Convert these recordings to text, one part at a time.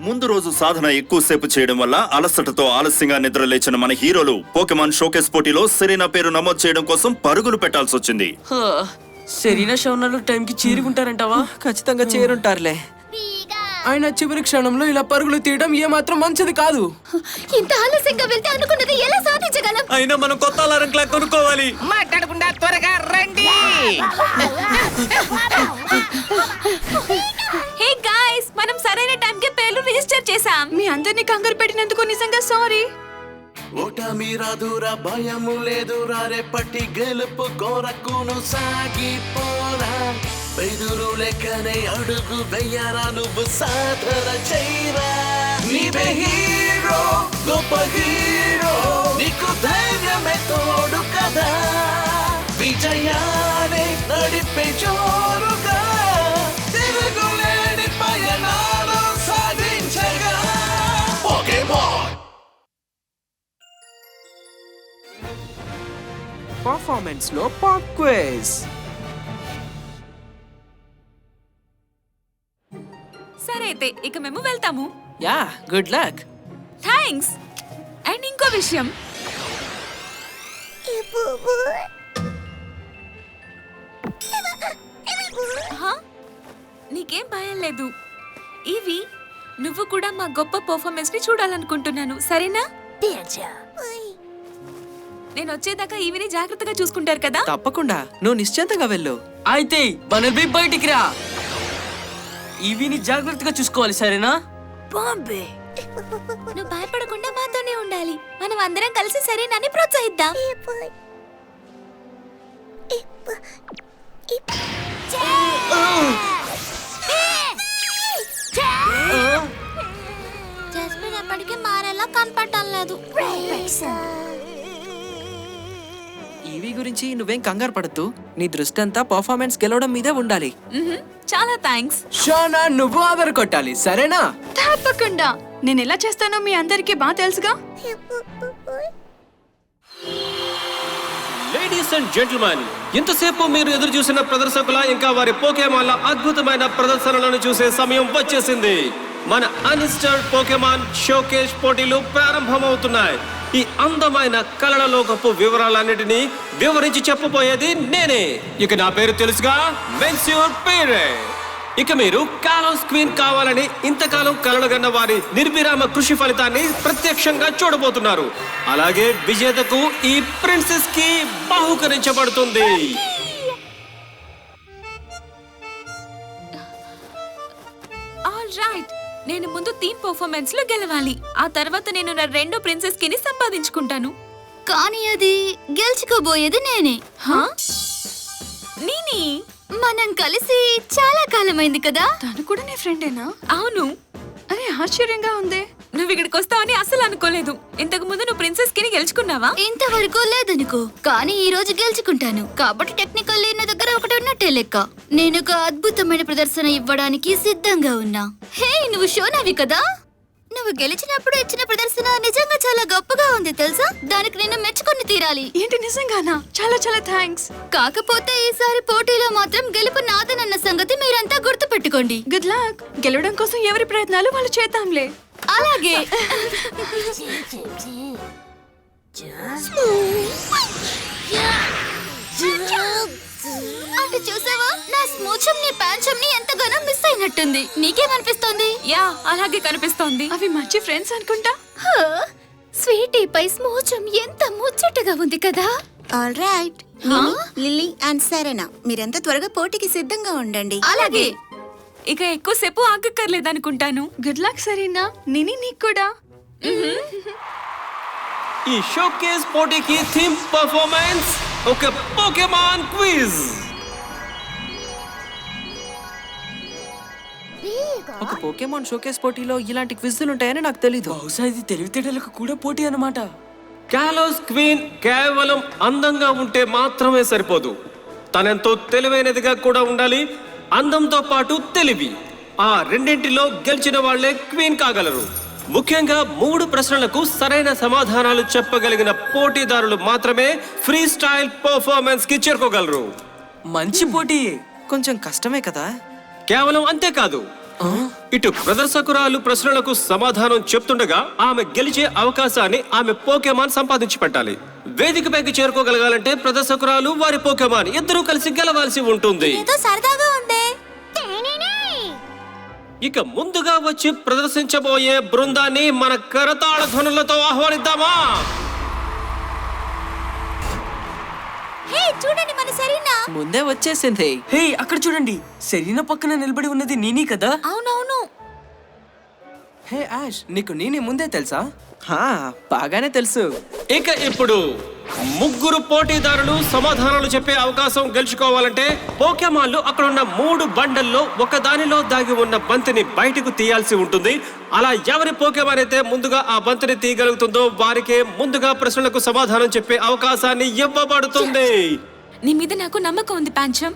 ముందు రోజు సాధన ఎక్కువసేపు చేయడం వల్ల అలసటతో ఆలస్యంగా నిద్ర లేచిన మన హీరోలు పోకెమాన్ షోకేస్ పోటీలో సెరీనా పేరు నమోదు చేయడం కోసం పరుగులు పెట్టాల్సి వచ్చింది. హా, సెరీనా షౌనర్లు టైంకి చేరుకుంటారంటావా? ఖచ్చితంగా చేరుంటారులే. ఆయన చివరి క్షణంలో ఇలా పరుగులు తీయడం ఏమాత్రం మంచిది కాదు. ఇంత ఆలస్యంగా వెళ్తే అనుకున్నది ఎలా సాధించగలం? అయినా మనం కొత్త అలారం క్లాక్ కొనుక్కోవాలి. మాట్లాడకుండా త్వరగా రండి. హే గాయ్స్ మనం సరైన టైంకి పేర్లు రిజిస్టర్ చేసాం మీ అందరినీ కంగారు పెట్టినందుకు నిజంగా సారీ. ఓటమి రాదురా భయము లేదురా రేపటి గెలుపు కోరకును సాగిపోరా. బెదురు లెక్కనే అడుగు వెయ్యరా నువ్వు సాధన చేయరా. నీవే హీరో గొప్ప హీరో నీకు ధైర్యమే తోడు కదా. విజయాన్ని నడిపే జోరుగా. పర్ఫార్మెన్స్లో పాప్ క్విజ్. సరే అయితే ఇక మేము వెళ్తాము. Yeah good luck. Thanks and ఇంకో విషయం. హా? నీకేం భయం లేదు. ఇవి నువ్వు కూడా మా గొప్ప పర్ఫార్మెన్స్ని చూడాలనుకుంటున్నాను సరేనా? నేను వచ్చేదాకా ఈవిని జాగ్రత్తగా చూసుకుంటారు కదా? తప్పకుండా. నువ్వు నిశ్చింతగా వెళ్ళు. అయితే బనర్బీ బయటికి రా. ఇవిని జాగ్రత్తగా చూసుకోవాలి సరేనా? నువ్వు భయపడకుండా మాతోనే ఉండాలి. మనం అందరం కలిసి సరేనని ప్రోత్సహిద్దాం. జస్మిన్ ఎప్పటికీ మారేలా కనపడటం లేదు. ఈవీ గురించి నువ్వేం కంగారు పడద్దు. నీ దృష్టి అంతా పర్ఫార్మెన్స్ గెలవడం మీదే ఉండాలి. చాలా థ్యాంక్స్ షోనా నువ్వు ఆధార్ కొట్టాలి సరేనా? తప్పకుండా. నేను ఎలా చేస్తానో మీ అందరికీ బాగా తెలుసుగా? లేడీస్ అండ్ జెంటిల్మెన్ ఇంతసేపు మీరు ఎదురు చూసిన ప్రదర్శకుల ఇంకా వారి పోకేమాన్ల అద్భుతమైన ప్రదర్శనలను చూసే సమయం వచ్చేసింది. మన అనిస్టర్డ్ పోకేమాన్ షోకేష్ పోటీలు ప్రారంభమవుతున్నాయి. ఈ అందమైన కళల లోకపు వివరాలన్నిటినీ వివరించి చెప్పబోయేది నేనే. ఇక నా పేరు తెలుసుగా మెన్స్యూర్ పేరే. ఇక మీరు కాలం స్క్రీన్ కావాలని ఇంతకాలం కలలుగన్న వారి నిర్విరామ కృషి ఫలితాన్ని ప్రత్యక్షంగా చూడబోతున్నారు. అలాగే విజేతకు ఈ ప్రిన్సెస్కి బహుకరించబడుతుంది. నేను ముందు థీమ్ పర్ఫార్మెన్స్లో గెలవాలి. ఆ తర్వాత నేను నా రెండో ప్రిన్సెస్ కిని సంపాదించుకుంటాను. కానీ అది గెలుచుకోబోయేది నేనే. హా? నీని? మనం కలిసి చాలా కాలమైంది కదా? తను కూడా నీ ఫ్రెండేనా? అవును. అరే ఆశ్చర్యంగా ఉంది. నువ్వు ఇక్కడికి వస్తావని అసలు అనుకోలేదు. ఇంతకు ముందు నువ్వు ప్రిన్సెస్ కిని గెలుచుకున్నావా? ఇంతవరకు లేదనుకో కానీ ఈ రోజు గెలుచుకుంటాను. కాబట్టి టెక్నికల్ నా దగ్గర ఒకటి ఉన్నట్టే లెక్క. నేను ఒక అద్భుతమైన ప్రదర్శన ఇవ్వడానికి సిద్ధంగా ఉన్నా. హే నువ్వు షోనావి కదా? నువ్వు గెలిచినప్పుడు ఇచ్చిన ప్రదర్శన నిజంగా చాలా గొప్పగా ఉంది తెలుసా? దానికి నేను మెచ్చుకొని తీరాలి. ఏంటి నిజంగానా? చాలా చాలా థ్యాంక్స్ కాకపోతే ఈసారి పోటీలో మాత్రం గెలుపు నాదనన్న సంగతి మీరంతా గుర్తుపెట్టుకోండి. గుడ్ లక్ గెలవడం కోసం ఎవరి ప్రయత్నాలు వాళ్ళు చేద్దాంలే. అలాగే. అటు చూసావా? నా స్మూచం నీ పాంచం ని ఎంతగానో మిస్ అయినట్టుంది. నీకేమనిపిస్తోంది? యా అలాగే కనిపిస్తోంది. అవి మంచి ఫ్రెండ్స్ అనుకుంటా. స్వీటీ పై స్మూచం ఎంత ముచ్చటగా ఉంది కదా. ఆల్ రైట్ లిల్లీ అండ్ సరేనా మీరంతా త్వరగా పోటీకి సిద్ధంగా ఉండండి. అలాగే. ఇక ఎక్కువసేపు ఆగక్కర్లేదనుకుంటాను. గుడ్ లక్ సరేనా? నిని నీకు కూడా. ఈ షోకేస్ పోటీకి థీమ్ పర్ఫార్మెన్స్ ఒక పోకేమాన్ క్విజ్. ఒక పోకేమాన్ షోకేస్ పోటీలో ఇలాంటి క్విజ్లు ఉంటాయని నాకు తెలీదు. బహుశా ఇది తెలివితేటలకు కూడా పోటీ అన్నమాట. కాలోస్ క్వీన్ కేవలం అందంగా ఉంటే మాత్రమే సరిపోదు. తనెంతో తెలివైనదిగా కూడా ఉండాలి అందంతో పాటు తెలివి. ఆ రెండింటిలో గెలిచిన వాళ్ళే క్వీన్ కాగలరు. ముఖ్యంగా మూడు ప్రశ్నలకు సరైన సమాధానాలు చెప్పగలిగిన పోటీదారులు మాత్రమే ఫ్రీ స్టైల్ పర్ఫార్మెన్స్కి చేరుకోగలరు. మంచి పోటీ కొంచెం కష్టమే కదా? కేవలం అంతేకాదు ఇటు ప్రదర్శకురాలు ప్రశ్నలకు సమాధానం చెప్తుండగా ఆమె గెలిచే అవకాశాన్ని ఆమె పోకేమాన్ సంపాదించి పెట్టాలి. వేదికపైకి చేరుకోగలగాలంటే ప్రదర్శకురాలు వారి పోకేమాన్ ఇద్దరూ కలిసి గెలవాల్సి ఉంటుంది. ఏదో సరదాగా ఉందే. ఇక ముందుగా వచ్చి ప్రదర్శించబోయే బృందాన్ని మన కరతాళ ధ్వనులతో ఆహ్వానిద్దామా? హే చూడండి మన సరీనా. ముందే వచ్చేసింది. హే అక్కడ చూడండి. సెరీనా పక్కన నిలబడి ఉన్నది నేనే కదా. అవునవును. హే యాష్ నీకు నేనే ముందే తెలుసా? హా బాగానే తెలుసు. ఇక ఇప్పుడు ముగ్గురు పోటీదారులు సమాధానాలు చెప్పే అవకాశం గెలుచుకోవాలంటే పోకెమాన్లు అక్కడ ఉన్న మూడు బండల్లో ఒక దానిలో దాగి ఉన్న బంతిని బయటకు తీయాల్సి ఉంటుంది. అలా ఎవరి పోకెమాన్ అయితే ముందుగా ఆ బంతిని తీయగలుగుతుందో వారికే ముందుగా ప్రశ్నలకు సమాధానం చెప్పే అవకాశాన్ని ఇవ్వబడుతుంది. నీ మీద నాకు నమ్మకం ఉంది పాంచం.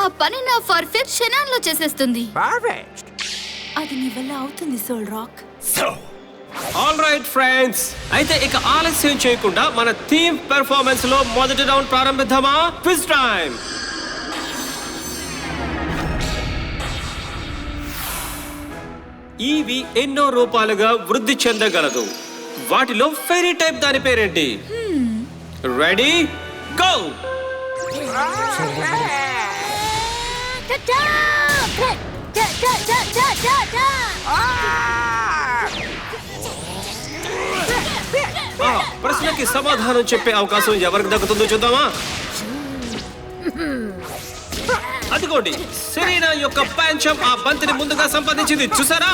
ఆ పని నా పర్ఫెక్ట్ క్షణాల్లో చేసేస్తుంది. అది నీ వల్ల అవుతుంది సోల్ రాక్. ఆల్ రైట్ ఫ్రెండ్స్ అయితే ఇక ఆలస్యం చేయకుండా మన థీమ్ పెర్ఫార్మెన్స్లో మొదటి రౌండ్ ప్రారంభిద్దామా? క్విజ్ టైం ఇవి ఎన్నో రూపాలుగా వృద్ధి చెందగలదు. వాటిలో ఫెరీ టైప్ దాని పేరేంటి? రెడీ గో ఆ ప్రశ్నకి సమాధానం చెప్పే అవకాశం ఎవరికి దక్కుతుందో చూద్దామా? అదిగోండి సెరీనా యొక్క పాంచం ఆ బంతిని ముందుగా సంపాదించింది చూసారా?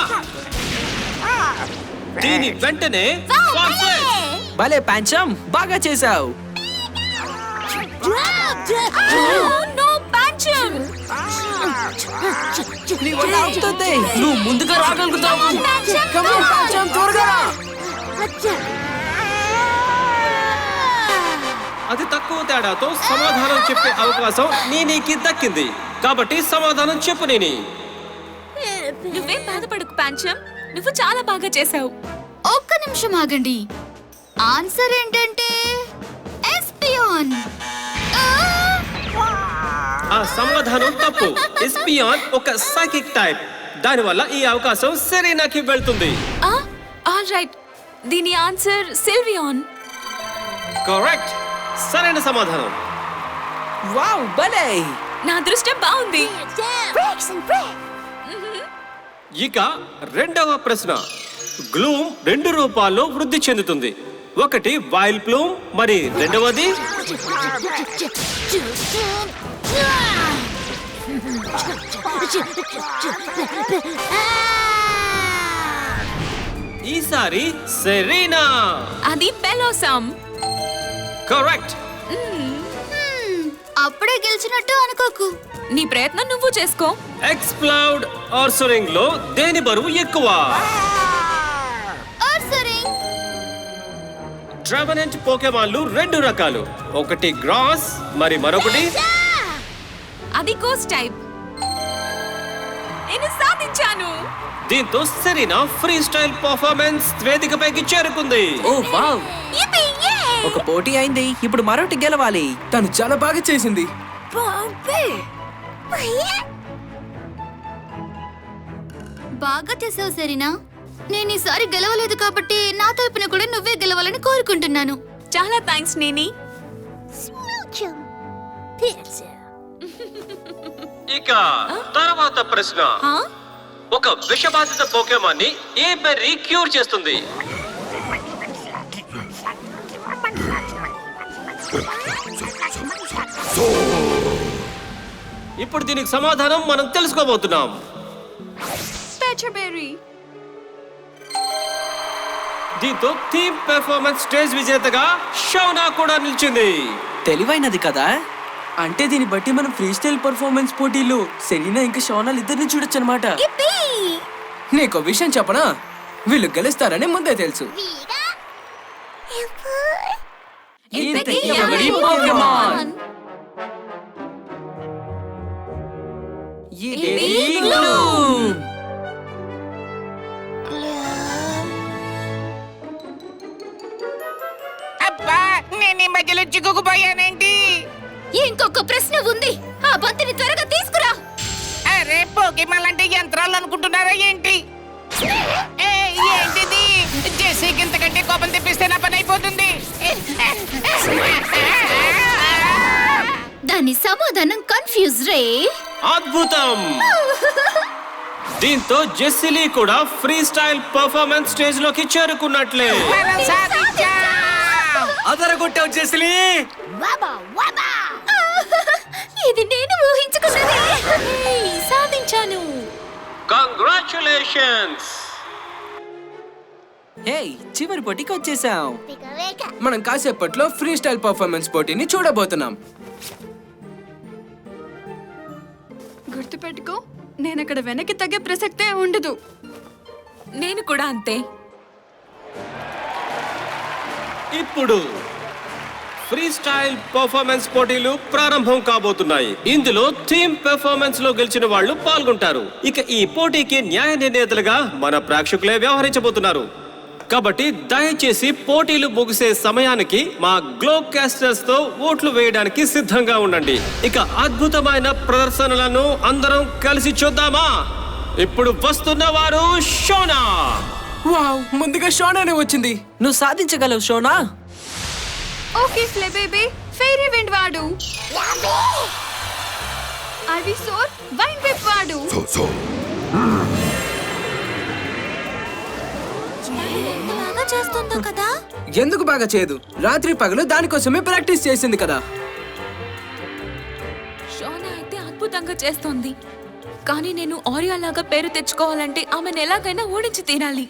దీని వెంటనే. భలే! పంచం బాగా చేసావు నో పాంచం నీ వల్ల అవుతుంది. నువ్వు ముందుగా రాగలుగుతావు. త్వరగా. అతి తక్కువ తేడాతో సమాధానం చెప్పే అవకాశం నీనికి దక్కింది. కాబట్టి సమాధానం చెప్పు నేని. నువ్వేం బాధపడకు పాంచం. నువ్వు చాలా బాగా చేసావు ఒక్క నిమిషం ఆగండి. ఆన్సర్ ఏంటంటే సమాధానం తప్పు. ఎస్పియాన్ ఒక సైకిక్ టైప్ దానివల్ల ఈ అవకాశం సెరీనాకి వెళ్తుంది. All right. దీని ఆన్సర్ సిల్వియాన్. కరెక్ట్. సరైన సమాధానం. వావ్ భలే! నా అదృష్టం బాగుంది. ఇక రెండవ ప్రశ్న. గ్లూమ్ రెండు రూపాల్లో వృద్ధి చెందుతుంది. ఒకటి వైల్ ప్లూమ్ మరి రెండవది? ఈసారి సెరీనా. అది పెలోసమ్ కరెక్ట్. అప్పుడే గెలిచినట్టు అనుకోకు. నీ ప్రయత్నం నువ్వు చేసుకో. ఎక్స్ప్లౌడ్ ఆర్సరింగ్లో దేని బరువు ఎక్కువ? ఆర్సరింగ్. ట్రావెనెంట్ పోకెమాన్లు రెండు రకాలు. ఒకటి గ్రాస్ మరి మరొకటి అది కోస్ టైప్ నేను సాధించాను. దీంతో సెరీనా ఫ్రీ స్టైల్ పర్ఫార్మెన్స్ వేదికపైకి చేరుకుంది ఓ వావ్. ఒక పోటీ అయింది ఇప్పుడు మరొకటి గెలవాలి. తను చాలా బాగా చేసింది. బాగా చేసావు సరేనా నేను ఈసారి గెలవలేదు కాబట్టి నా తరపున కూడా నువ్వే గెలవాలని కోరుకుంటున్నాను. చాలా థ్యాంక్స్ నేని ఇక తర్వాత ప్రశ్న? ఒక విషబాధిత పోకెమాన్ని ఏ బెర్రీ క్యూర్ చేస్తుంది. ఇప్పుడు దీనికి సమాధానం మనం తెలుసుకోబోతున్నాం. దీంతో థీమ్ పెర్ఫార్మెన్స్ స్టేజ్ విజేతగా షౌనా కూడా నిలిచింది. తెలివైనది కదా? అంటే దీన్ని బట్టి మనం ఫ్రీ స్టైల్ పర్ఫార్మెన్స్ పోటీలో సెరీనా ఇంకా షోనాల్ ఇద్దరిని చూడొచ్చు అనమాట నీకు విషయం చెప్పనా? వీళ్ళు గెలుస్తారని ముందే తెలుసు. అబ్బా నేను ఈ మధ్యలో చిక్కుకుపోయానేంటి? ఇంకొక ప్రశ్న ఉంది. ఆ బంతిని త్వరగా తీసుకురా. అరే పోకేమాన్ అంటే యంత్రాలు అనుకుంటున్నారా ఏంటి? ఏ, ఏంటిది? జెస్సీకి ఇంతకంటే కోపం తెప్పిస్తే నా పని అయిపోతుంది. దాని సమాధానం కన్ఫ్యూజ్ రే. అద్భుతం! దీంతో జెస్సిలీ కూడా ఫ్రీ స్టైల్ పర్ఫార్మెన్స్ స్టేజ్లోకి చేరుకున్నట్లే. మనం సాధించాం అదరగొట్టావు జెసిలీ ఇది నేను ఊహించుకున్నది. సాధించాను. కంగ్రాచులేషన్స్ హే చివరి పోటీకి వచ్చేసాం మనం కాసేపట్లో ఫ్రీ స్టైల్ పర్ఫార్మెన్స్ పోటీని చూడబోతున్నాం. గుర్తుపెట్టుకో నేను అక్కడ వెనక్కి తగ్గే ప్రసక్తే ఉండదు. నేను కూడా అంతే. ఇప్పుడు ఫ్రీ స్టైల్ పర్ఫార్మెన్స్ పోటీలు ప్రారంభం కాబోతున్నాయి. ఇందులో టీమ్ పెర్ఫార్మెన్స్లో గెలిచిన వాళ్ళు పాల్గొంటారు. ఇక ఈ పోటీకి న్యాయ నిర్ణేతలుగా మన ప్రేక్షకులే వ్యవహరించబోతున్నారు. కాబట్టి దయచేసి పోటీలు ముగిసే సమయానికి మా గ్లో కాస్టర్స్తో ఓట్లు వేయడానికి సిద్ధంగా ఉండండి. ఇక అద్భుతమైన ప్రదర్శనలను అందరం కలిసి చూద్దామా? ఇప్పుడు వస్తున్న వారు షోనా! వావ్ ముందుగా షోనానే వచ్చింది. నువ్వు సాధించగలవు Shauna? Okay Flabebe. Fairy wind వాడు. అవి సోర్ వైన్ విప్ వాడు. బాగా చేస్తుందో కదా? ఎందుకు బాగా చేయదు? రాత్రి పగలు దానికోసమే ప్రాక్టీస్ చేసింది కదా. షోనా అయితే అద్భుతంగా చేస్తోంది. కానీ నేను ఆరియా లాగా పేరు తెచ్చుకోవాలంటే ఆమెను ఎలాగైనా ఓడించి తీరాలి.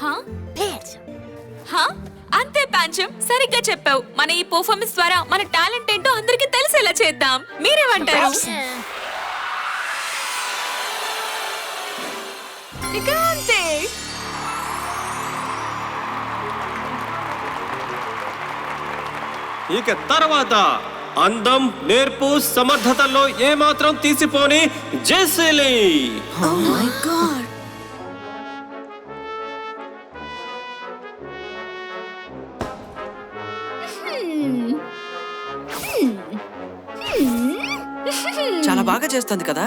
హా? హా? అంతే పాంచం సరిగ్గా చెప్పావు. మన ఈ పర్ఫార్మెన్స్ ద్వారా మన టాలెంట్ ఏంటో అందరికీ తెలిసేలా చేద్దాం. మీరేమంటారు? ఇక అంతే ఇక తర్వాత అందం నేర్పు సమర్థతల్లో ఏమాత్రం తీసిపోని జెసిలీ చాలా బాగా చేస్తుంది కదా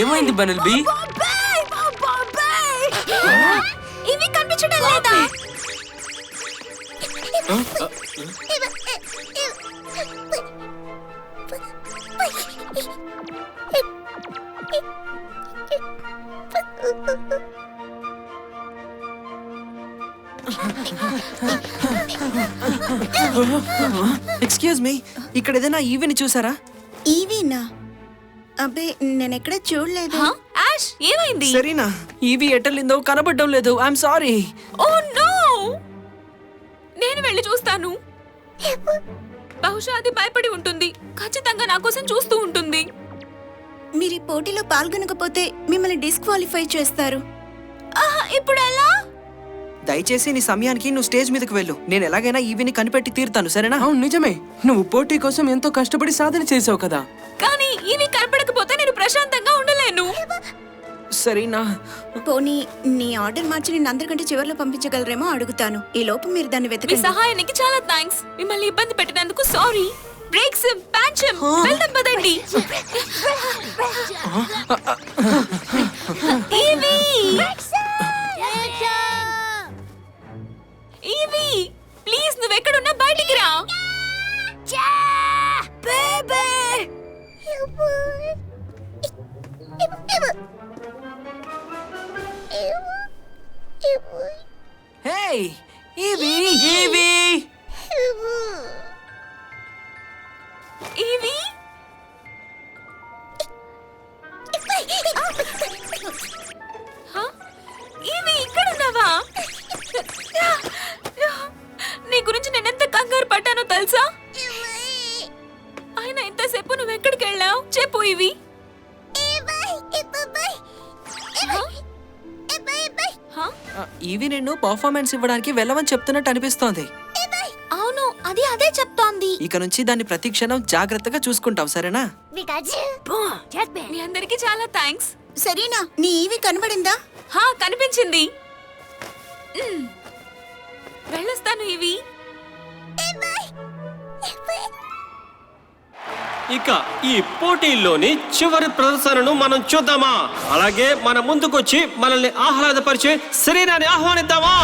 ఏమైంది బనల్ ఎక్స్క్యూజ్ మీ ఇక్కడ ఏదైనా ఈవెని చూసారా? ఈవీనా అబ్బే నేను ఎక్కడ చూడలేదు? యాష్ ఏమైంది? సరేనా. ఈవి ఎట్టలిందో కనబడడం లేదు. ఐఎమ్ సారీ ఓ నేను వెళ్ళి చూస్తాను. బహుశా అది భయపడి ఉంటుంది. ఖచ్చితంగా నా కోసం చూస్తూ ఉంటుంది. మీరు ఈ పోటీలో పాల్గొనకపోతే మిమ్మల్ని డిస్క్వాలిఫై చేస్తారు. ఆహా, ఇప్పుడు ఎలా? దయచేసి నీ సమయానికి నువ్వు స్టేజ్ మీదకి వెళ్ళు. నేను ఎలాగైనా ఈవిని కనిపెట్టి తీరుతాను సరేనా? అవును నిజమే. నువ్వు పోటీ కోసం ఎంతో కష్టపడి సాధన చేసావు కదా. కానీ ఇవి కనపడకపోతే నేను ప్రశాంతంగా ఉండలేను. సరేనా? పోనీ నీ ఆర్డర్ మార్చి నేను అందరికంటే చివరిలో పంపించగలరేమో అడుగుతాను. ఈ లోపు మీరు దాన్ని మీ వెతకండి సహాయానికి చాలా థ్యాంక్స్ మిమ్మల్ని ఇబ్బంది పెట్టినందుకు సారీ బ్రేక్స్ ప్యాంచం వెళ్దాం పదండి. ఈవి ఈవి ప్లీజ్ నువ్వు ఎక్కడున్నా బయటికి రా. హే ఈవి ఈవి ఈవి ఇవి నిన్ను పర్ఫార్మెన్స్ ఇవ్వడానికి వెళ్ళమని చెప్తున్నట్టు అనిపిస్తోంది. అవును అది అదే చెప్తోంది. ఇక నుంచి దాన్ని ప్రతి క్షణం జాగ్రత్తగా చూసుకుంటావు సరేనా? మీ అందరికీ చాలా థ్యాంక్స్ సరేనా నీ ఈవి కనబడిందా? హా కనిపించింది. వెళ్ళొస్తాను ఇవి. ఇక ఈ పోటీల్లోని చివరి ప్రదర్శనను మనం చూద్దామా? అలాగే మన ముందుకొచ్చి మనల్ని ఆహ్లాదపరిచే శరీరాన్ని ఆహ్వానిద్దామా?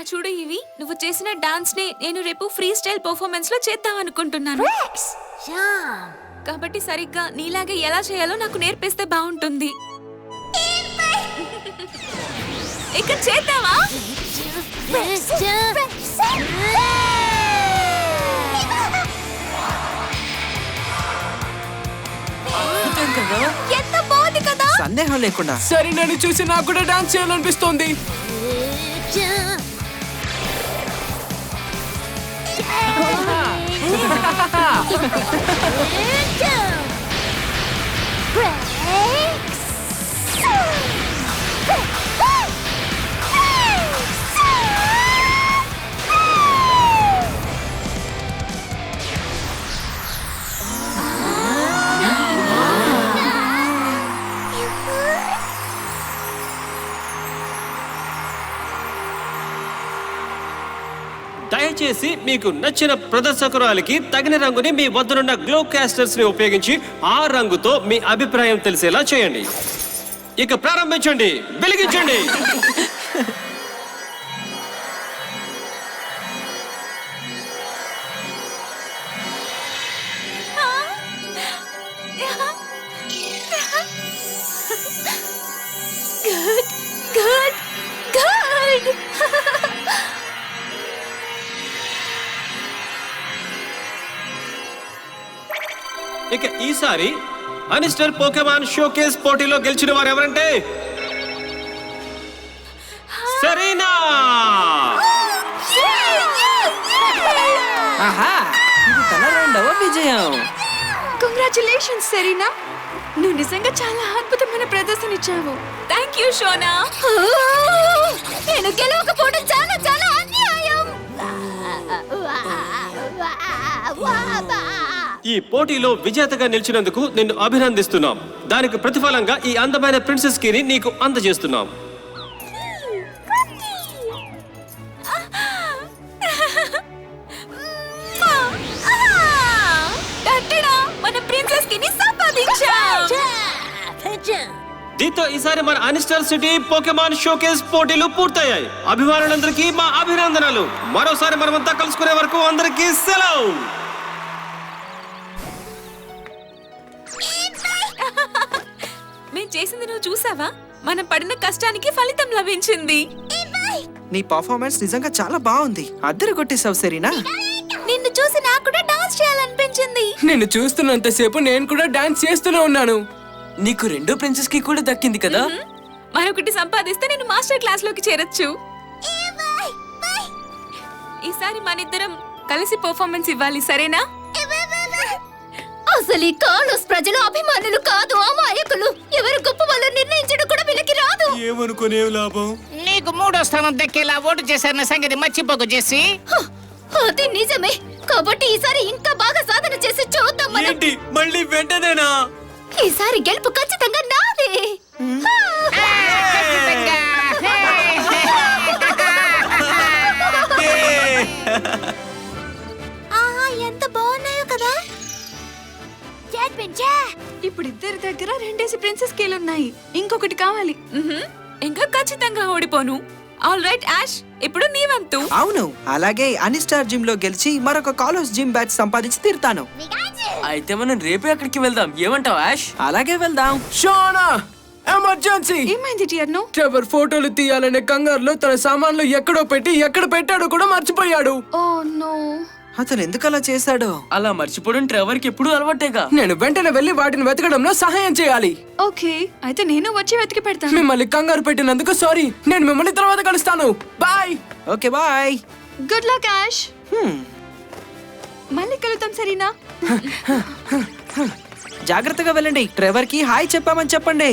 ఇలా చూడు ఇవి. నువ్వు చేసిన డాన్స్ని నేను రేపు ఫ్రీ స్టైల్ పర్ఫార్మెన్స్లో చేద్దాం అనుకుంటున్నాను. కాబట్టి సరిగ్గా నీలాగే ఎలా చేయాలో నాకు నేర్పిస్తే బాగుంటుంది. ఇక చేద్దామా? అంతే కదా ఎంత బాగుంది కదా? సందేహం లేకుండా. సరే నన్ను చూసి నాకు కూడా డాన్స్ చేయాలనిపిస్తోంది. 아, 아, 아. 으쌰! 브레이크! దయచేసి మీకు నచ్చిన ప్రదర్శకురాలికి తగిన రంగుని మీ వద్దనున్న గ్లో కాస్టర్స్ని ఉపయోగించి ఆ రంగుతో మీ అభిప్రాయం తెలిసేలా చేయండి. ఇక ప్రారంభించండి. వెలిగించండి. అనిస్టర్ పోకెమాన్ షోకేస్ పోటీలో గెలిచిన వారు ఎవరంటే సరీనా ఆహా ఇది తన రెండవ విజయం కంగ్రాచులేషన్స్ సెరీనా నువ్వు నిజంగా చాలా అద్భుతమైన ప్రదర్శన ఇచ్చావు థ్యాంక్ యూ షోనా నేను గెలవకపోవడం చాలా చాలా అన్యాయం ఈ పోటీలో విజేతగా నిలిచినందుకు నిన్ను అభినందిస్తున్నాం. దానికి ప్రతిఫలంగా ఈ అందమైన ప్రిన్సెస్ కిని నీకు అందజేస్తున్నాం. దీంతో ఈసారి మన అనిస్టర్ సిటీ పోకెమాన్ షోకేస్ పోటీలు పూర్తయ్యాయి. అభిమానులందరికీ మా అభినందనలు. మరోసారి మనమంతా కలుసుకునే వరకు అందరికీ సెలవు. చేసింది నువ్వు చూసావా? మనం పడిన కష్టానికి ఫలితం లభించింది. నీ పర్ఫార్మెన్స్ నిజంగా చాలా బాగుంది. అద్దరు కొట్టేశావు సరేనా? నిన్ను చూసి నాకు కూడా డాన్స్ చేయాలనిపించింది. నిన్ను చూస్తున్నంతసేపు నేను కూడా డాన్స్ చేస్తూనే ఉన్నాను. నీకు రెండో ప్రిన్సెస్కి కూడా దక్కింది కదా? మరొకటి సంపాదిస్తే నేను మాస్టర్ క్లాస్లోకి చేరొచ్చు. ఈసారి మనిద్దరం కలిసి పర్ఫార్మెన్స్ ఇవ్వాలి సరేనా? అసలు ఈ కాలోస్ ప్రజలు అభిమానులు కాదు అమాయకులు. ఎవరు గొప్ప వాళ్ళు నిర్ణయించడం కూడా వీళ్ళకి రాదు. ఏమనుకునే లాభం? నీకు మూడో స్థానం దక్కేలా ఓటు చేశారన్న సంగతి మర్చిపోకు చేసి హ, అది నిజమే. కాబట్టి ఈసారి ఇంకా బాగా సాధన చేసి చూద్దాం మనం. ఏంటి? మళ్ళీ వెంటనేనా? ఈసారి గెలుపు ఖచ్చితంగా నాదే. హా! ఇప్పుడు ఇద్దరి దగ్గర రెండేసి ప్రిన్సెస్ కీలు ఉన్నాయి. ఇంకొకటి కావాలి. మ్హూ. ఇంకా ఖచ్చితంగా ఓడిపోను. All right ash. ఇప్పుడు నీ వంతు. అవును. అలాగే అనిస్టార్ జిమ్లో గెలిచి మరొక కాలేజ్ జిమ్ బ్యాచ్ సంపాదించి తీరుతాను. అయితే మనం రేపే అక్కడికి వెళ్దాం. ఏమంటావు యాష్? అలాగే వెళ్దాం. Shauna emergency. ఏమైంది డియర్ నో ట్రెవర్ ఫోటోలు తీయాలనే కంగారులో తన సామాన్లు ఎక్కడో పెట్టి ఎక్కడ పెట్టాడో కూడా మర్చిపోయాడు. Oh no. అతను ఎందుకు అలా చేశాడో? అలా మర్చిపోవడం ట్రెవర్కి ఎప్పుడు అలవాటేగా. నేను వెంటనే వెళ్ళి వాటిని వెతకడంలో సహాయం చేయాలి. ఓకే అయితే నేను వచ్చి వెతికి పెడతాను. మిమ్మల్ని కంగారు పెట్టినందుకు సారీ. నేను మిమ్మల్ని తర్వాత కలుస్తాను. Bye. Okay bye. Good luck Ash. మళ్ళీ కలుద్దాం సరేనా? జాగ్రత్తగా వెళ్ళండి. ట్రెవర్కి హాయ్ చెప్పామని చెప్పండి.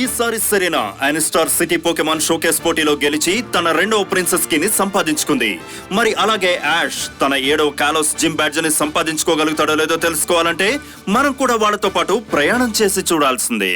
ఈసారి సెరీనా అనిస్టార్ సిటీ పోకెమాన్ షోకేస్ పోటీలో గెలిచి తన రెండవ ప్రిన్సెస్కి ని సంపాదించుకుంది. మరి అలాగే యాష్ తన ఏడవ కాలోస్ జిమ్ బ్యాడ్జ్ని సంపాదించుకోగలుగుతాడో లేదో తెలుసుకోవాలంటే మనం కూడా వాళ్ళతో పాటు ప్రయాణం చేసి చూడాల్సిందే.